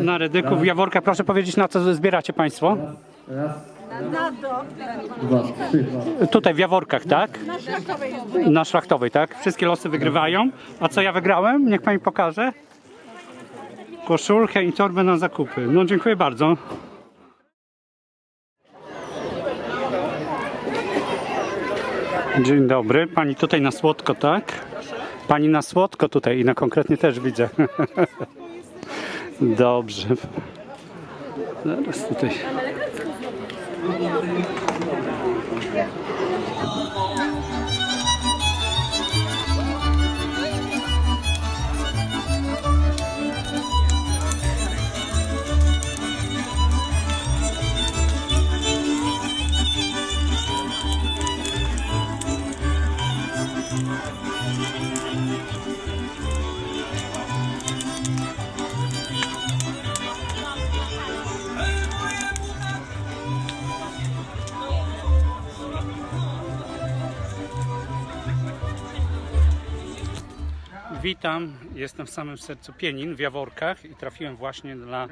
Na Redyku w Jaworkach. Proszę powiedzieć, na co zbieracie Państwo? Trzy. Tutaj w Jaworkach, tak? Na Szlachtowej, tak? Wszystkie losy wygrywają. A co ja wygrałem? Niech Pani pokaże. Koszulkę i torbę na zakupy. No dziękuję bardzo. Dzień dobry. Pani tutaj na słodko, tak? Pani na słodko tutaj i na konkretnie też widzę. Dobrze. Zaraz tutaj. Witam, jestem w samym sercu Pienin w Jaworkach i trafiłem właśnie na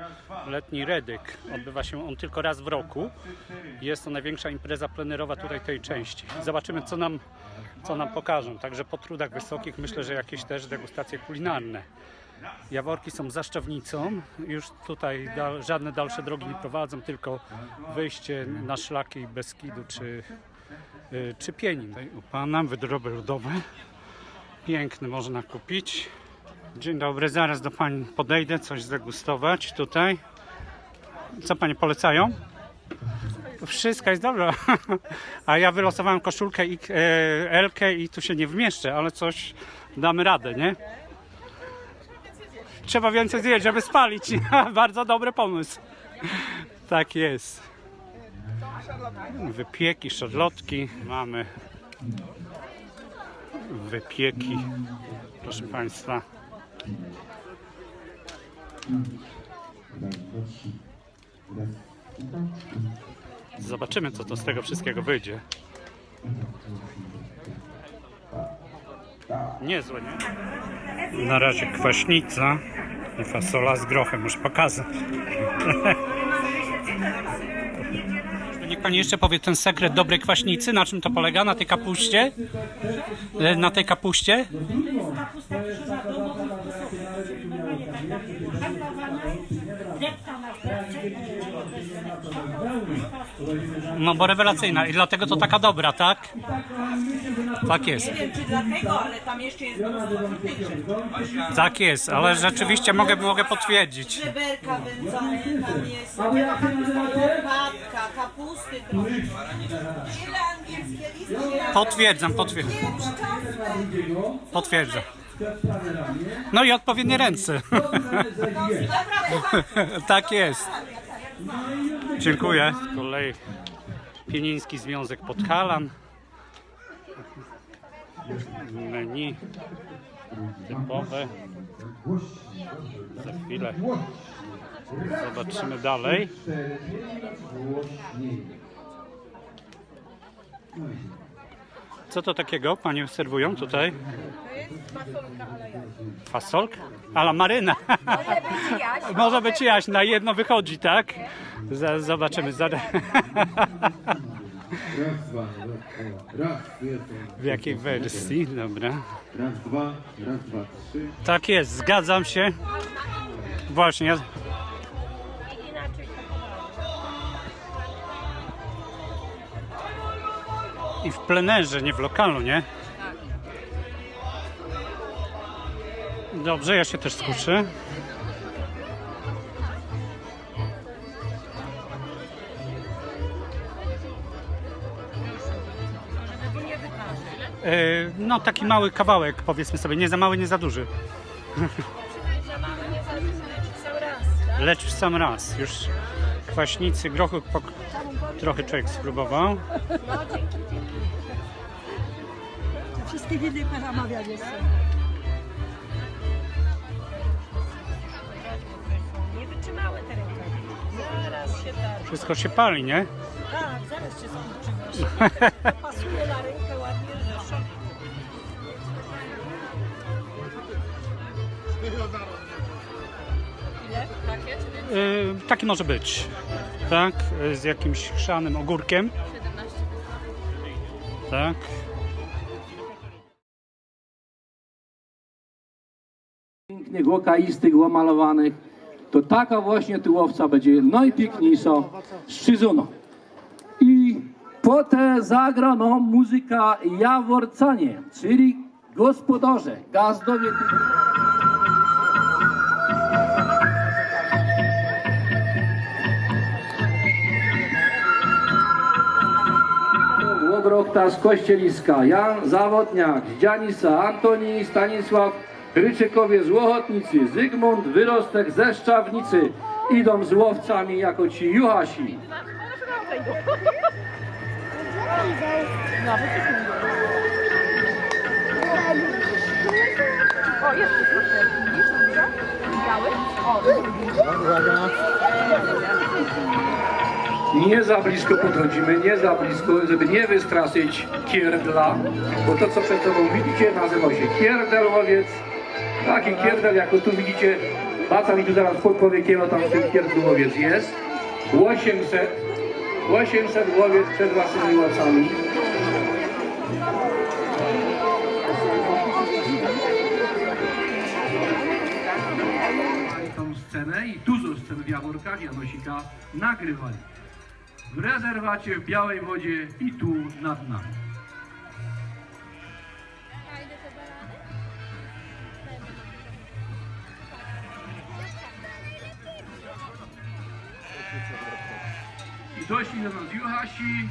letni Redyk. Odbywa się on tylko raz w roku. Jest to największa impreza plenerowa tutaj tej części. Zobaczymy co nam, co nam pokażą. Także po trudach wysokich myślę, że jakieś też degustacje kulinarne. Jaworki są zaszczawnicą. Już tutaj dal, żadne dalsze drogi nie prowadzą, tylko wyjście na szlaki Beskidu czy, y, czy Pienin. Tutaj u Pana wydroby ludowe. Piękny można kupić. Dzień dobry, zaraz do Pani podejdę, coś zdegustować tutaj. Co Panie polecają? Wszystko jest dobra. A ja wylosowałem koszulkę i Elkę i tu się nie wmieszczę, ale coś damy radę, nie? Trzeba więcej zjeść, żeby spalić. Bardzo dobry pomysł. Tak jest. Wypieki, szarlotki mamy wypieki, proszę Państwa. Zobaczymy, co to z tego wszystkiego wyjdzie. Niezłe, nie? Na razie kwaśnica i fasola z grochem, już pokażę. Pani jeszcze powie ten sekret dobrej kwaśnicy, na czym to polega, na tej kapuście? E, Na tej kapuście? No bo rewelacyjna i dlatego to taka dobra, tak? Tak jest. Nie wiem czy dlatego, ale tam jeszcze jest mnóstwo. Tak jest, ale rzeczywiście mogę, mogę potwierdzić. Żeberka wędzone, tam jest patka, kapusty trochę. Ile angielskie listy? Potwierdzam, potwierdzam. Potwierdzam. No i odpowiednie ręce. tak jest. Dziękuję. Z kolei Pieniński Związek Podhalan. Menu typowe. Za chwilę zobaczymy dalej. Co to takiego Panie serwują tutaj? Fasolka? Ala maryna. Może być jaś, na jedno wychodzi, tak? Z- Zobaczymy. Za- Raz, dwa, raz, jest. W jakiej wersji? Dobra. Raz, dwa, raz, dwa, trzy. Tak jest, zgadzam się. Właśnie. ja- I w plenerze, nie w lokalu, nie? Dobrze, ja się też skuszę. E, No, taki mały kawałek, powiedzmy sobie, nie za mały, nie za duży. Lecz w sam raz. Już kwaśnicy, grochu pok- trochę człowiek spróbował. Wszystkie winy poramawiane są. Nie wytrzymały te rękawy. Zaraz się tarczy. Wszystko się pali, nie? Tak, zaraz się skurczymy. Pasuje na rękę ładnie, że szok. Y, taki może być. Tak, y, z jakimś chrzanym ogórkiem. Tak. pięknych, łokaistych, łomalowanych, to taka właśnie tułowca będzie najpiękniejsza szczyzuna. I potem zagra nam muzyka Jaworcanie, czyli gospodarze, gazdowie. Łogrochta z Kościeliska, Jan Zawodniak, z Dzianisa, Antoni Stanisław, Ryczykowie z Łochotnicy, Zygmunt Wyrostek ze Szczawnicy. Idą z łowcami jako ci juhasi. O? Biały? O, Nie za blisko podchodzimy, nie za blisko, żeby nie wystraszyć kierdla, bo to co przed tobą widzicie nazywa się kierdelowiec. Taki kierdel, jak tu widzicie, Baca mi tu zaraz podpowie, kiego tam tym kierdlowiec jest. 800, 800 łowiec przed waszymi łowcami. tą scenę i dużo scen w Jaworkach Janosika nagrywali. W rezerwacie w Białej Wodzie i tu nad nami. I doszli do nas Juhasi.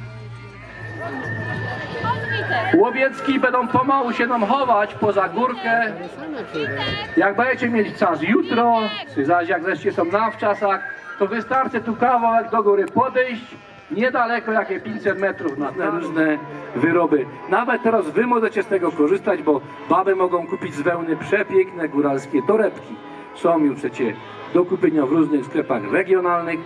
Łowiecki będą pomału się nam chować poza górkę. Jak będziecie mieć czas jutro, czy zaś jak zresztą są na wczasach, to wystarczy tu kawałek do góry podejść, niedaleko jakie 500 metrów na te różne wyroby. Nawet teraz wy możecie z tego korzystać, bo baby mogą kupić z wełny przepiękne góralskie torebki. Są już przecie do kupienia w różnych sklepach regionalnych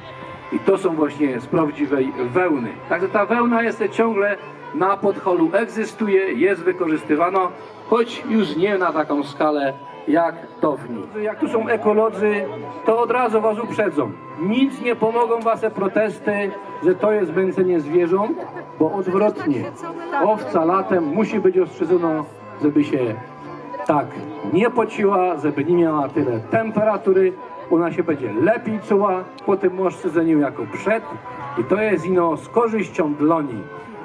i to są właśnie z prawdziwej wełny. Także ta wełna jest ciągle na podholu egzystuje, jest wykorzystywana, choć już nie na taką skalę jak dawniej. Jak tu są ekolodzy, to od razu was uprzedzą. Nic nie pomogą wasze protesty, że to jest męcenie zwierząt, bo odwrotnie. Owca latem musi być ostrzydzona, żeby się tak nie pociła, żeby nie miała tyle temperatury. Ona się będzie lepiej czuła po tym ostrzydzeniu jako przed i to jest ino z korzyścią dla niej.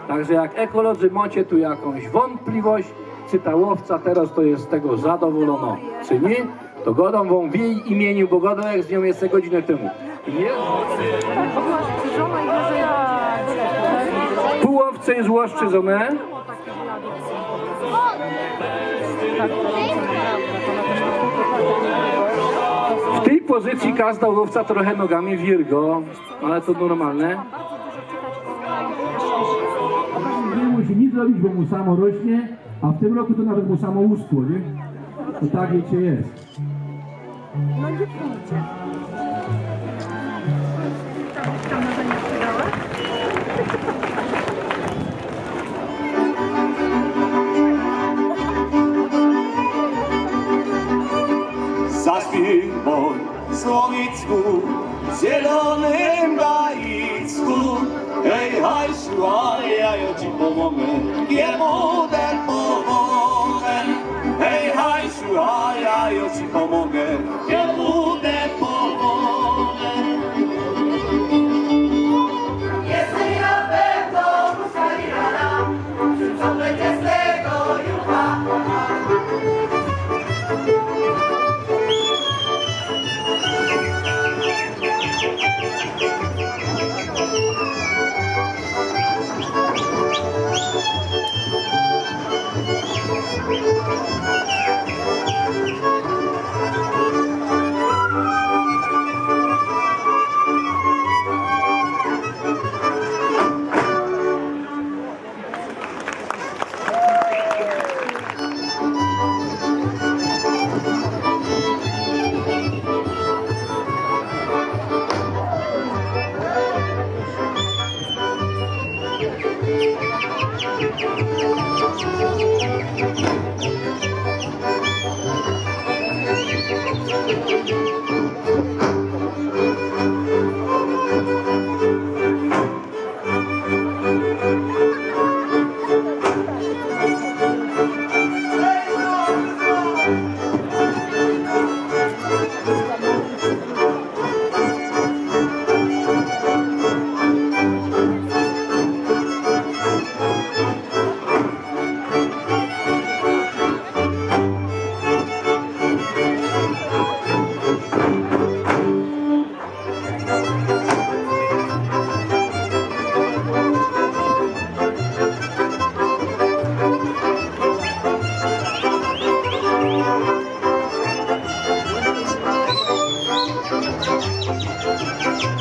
Także jak ekolodzy macie tu jakąś wątpliwość, czy ta łowca teraz to jest z tego zadowolona, czy nie, to godą wam w jej imieniu, bo godą jak z nią jeszcze godzinę temu. Jest półowce jest łoszczyzone. W pozycji każda łowca trochę nogami wirgo, ale to normalne. nie musi nic robić, bo mu samo rośnie, a w tym roku to nawet mu samo uschło, nie? To tak wiecie jest. No nie pójdzie. Tam, tam na nie sprzedała? Zaśpiewaj Słowicku, zielonym gaicku. Hej, hajsiu, a ja, ja ci pomogę, jemu ten pomogę. Hej, hajsiu, a ja, ja ci pomogę,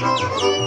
Música